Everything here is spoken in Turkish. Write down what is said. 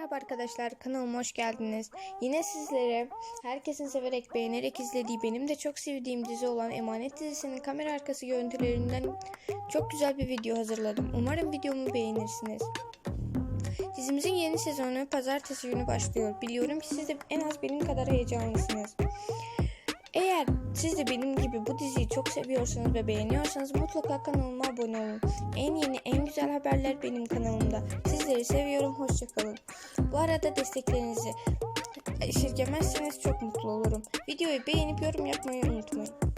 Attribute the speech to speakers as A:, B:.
A: Merhaba arkadaşlar kanalıma hoş geldiniz. Yine sizlere herkesin severek beğenerek izlediği benim de çok sevdiğim dizi olan Emanet dizisinin kamera arkası görüntülerinden çok güzel bir video hazırladım. Umarım videomu beğenirsiniz. Dizimizin yeni sezonu pazartesi günü başlıyor. Biliyorum ki siz de en az benim kadar heyecanlısınız. Eğer siz de benim gibi bu çok seviyorsanız ve beğeniyorsanız mutlaka kanalıma abone olun. En yeni en güzel haberler benim kanalımda. Sizleri seviyorum. Hoşçakalın. Bu arada desteklerinizi esirgemezseniz çok mutlu olurum. Videoyu beğenip yorum yapmayı unutmayın.